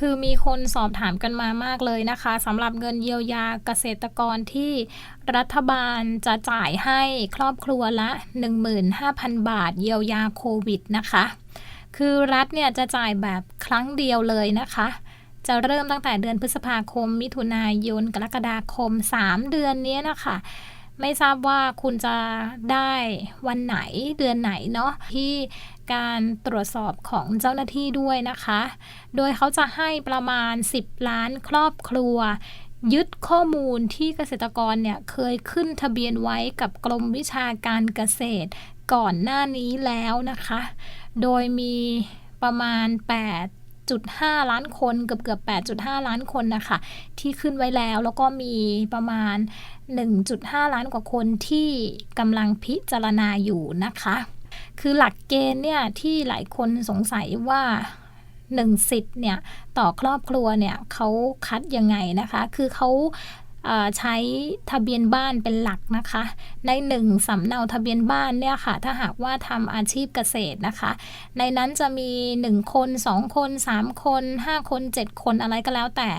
คือมีคนสอบถามกันมามากเลยนะคะสำหรับเงินเยียวยาเกษตรกรที่รัฐบาลจะจ่ายให้ครอบครัวละ 15,000 บาท เยียวยาโควิดนะคะ คือรัฐเนี่ยจะจ่ายแบบครั้งเดียวเลยนะคะ จะเริ่มตั้งแต่เดือนพฤษภาคม มิถุนายน กรกฎาคม 3 เดือนนี้นะคะ ไม่ทราบว่าคุณจะได้วันไหนเดือนไหนเนาะที่การตรวจสอบของเจ้าหน้าที่ด้วยนะคะ โดยเขาจะให้ประมาณ 10 ล้านครอบครัว ยึดข้อมูลที่เกษตรกรเนี่ยเคยขึ้นทะเบียนไว้กับกรมวิชาการเกษตรก่อนหน้านี้แล้วนะคะ โดยมีประมาณ 8.5 ล้านคนเกือบเกือบ8.5 ล้านคนนะคะที่ขึ้นไว้แล้วแล้วก็มีประมาณ 1.5 ล้านกว่าคนที่กำลังพิจารณาอยู่นะคะ คือหลักเกณฑ์เนี่ยที่หลายคนสงสัยว่าหนึ่งสิทธิ์เนี่ยต่อครอบครัวเนี่ยเขาคัดยังไงนะคะ คือเขา ใช้ทะเบียนบ้านเป็นหลักนะคะ ในหนึ่งสำเนาทะเบียนบ้านเนี่ยค่ะ ถ้าหากว่าทำอาชีพเกษตรนะคะ ในนั้นจะมี 1 คน 2 คน 3 คน 5 คน 7 คนอะไรก็แล้วแต่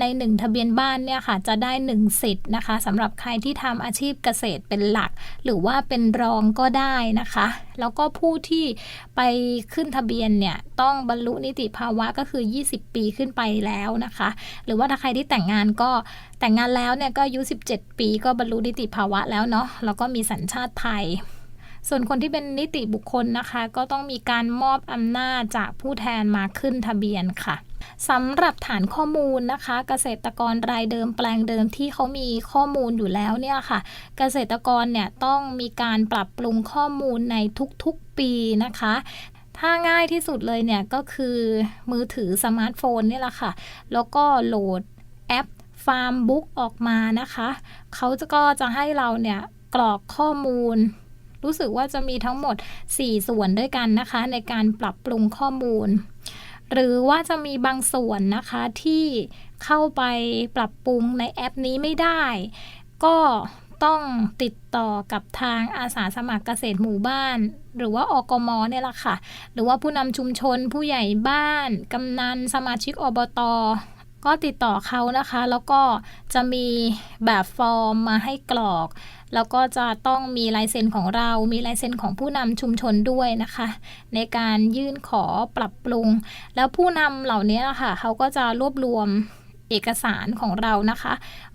ใน 1 ทะเบียนบ้านเนี่ยค่ะจะได้ 1 สิทธิ์นะคะสำหรับใครที่ทำอาชีพเกษตรเป็นหลัก หรือว่าเป็นรองก็ได้นะคะ แล้วก็ผู้ที่ไปขึ้นทะเบียนเนี่ยต้องบรรลุนิติภาวะก็คือ 20 ปีขึ้นไปแล้วนะคะ หรือว่าถ้าใครที่แต่งงานก็แต่งงานแล้วแล้วเนี่ยก็อายุ 17 ปีก็บรรลุนิติภาวะแล้วเนาะแล้วก็มีสัญชาติไทย ส่วนคนที่เป็นนิติบุคคลนะคะ ก็ต้องมีการมอบอำนาจจากผู้แทนมาขึ้นทะเบียนค่ะสำหรับฐานข้อมูลนะคะ เกษตรกรรายเดิมแปลงเดิมที่เขามีข้อมูลอยู่แล้วเนี่ยค่ะ เกษตรกรเนี่ยต้องมีการปรับปรุงข้อมูลในทุกๆปีนะคะถ้าง่ายที่สุดเลยเนี่ยก็คือมือถือสมาร์ทโฟนนี่แหละค่ะ แล้วก็โหลดแอป ฟาร์มบุ๊กออกมานะคะ เขาจะก็จะให้เราเนี่ยกรอกข้อมูล รู้สึกว่าจะมีทั้งหมด 4 ส่วนด้วยกันนะคะ ในการปรับปรุงข้อมูล หรือว่าจะมีบางส่วนนะคะที่เข้าไปปรับปรุงในแอปนี้ไม่ได้ ก็ต้องติดต่อกับทางอาสาสมัครเกษตรหมู่บ้าน หรือว่าอกมเนี่ยแหละค่ะ หรือว่าผู้นำชุมชนผู้ใหญ่บ้าน กำนันสมาชิกอบต ก็ติดต่อเขานะคะ แล้วก็จะมีแบบฟอร์มมาให้กรอก แล้วก็จะต้องมีลายเซ็นของเรา มีลายเซ็นของผู้นำชุมชนด้วยนะคะ ในการยื่นขอปรับปรุง แล้วผู้นำเหล่านี้นะคะเขาก็จะรวบรวมเอกสารของเรานะคะ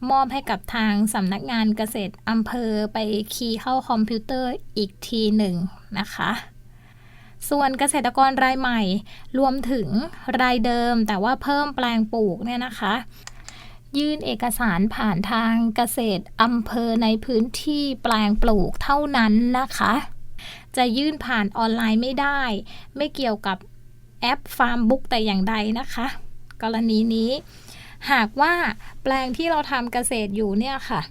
มอบให้กับทางสำนักงานเกษตรอำเภอไปคีย์เข้าคอมพิวเตอร์อีกทีหนึ่งนะคะ ส่วนเกษตรกรรายใหม่ รวมถึงรายเดิม แต่ว่าเพิ่มแปลงปลูกเนี่ยนะคะ ยื่นเอกสารผ่านทางเกษตรอำเภอในพื้นที่แปลงปลูกเท่านั้นนะคะ จะยื่นผ่านออนไลน์ไม่ได้ ไม่เกี่ยวกับแอปฟาร์มบุ๊กแต่อย่างใดนะคะ กรณีนี้ หากว่าแปลงที่เราทำเกษตรอยู่เนี่ยค่ะ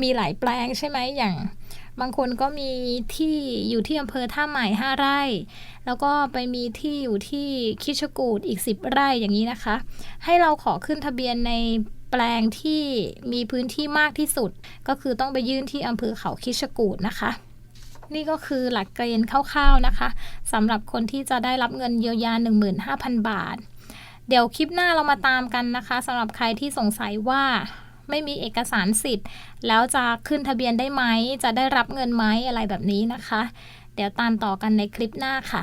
มีหลายแปลงใช่ไหมอย่าง บางคนก็มีที่อยู่ที่อำเภอท่าใหม่5ไร่ แล้วก็ไปมีที่อยู่ที่คิชกูดอีก 10 ไร่อย่างนี้นะคะ ให้เราขอขึ้นทะเบียนในแปลงที่มีพื้นที่มากที่สุด ก็คือต้องไปยื่นที่อำเภอเขาคิชกูดนะคะ นี่ก็คือหลักเกณฑ์คร่าวๆนะคะสำหรับคนที่จะได้รับเงินเยียวยา 15,000 บาท เดี๋ยวคลิปหน้าเรามาตามกันนะคะสำหรับใครที่สงสัยว่า ไม่มีเอกสารสิทธิ์ แล้วจะขึ้นทะเบียนได้ไหม จะได้รับเงินไหมอะไรแบบนี้นะคะ เดี๋ยวตามต่อกันในคลิปหน้าค่ะ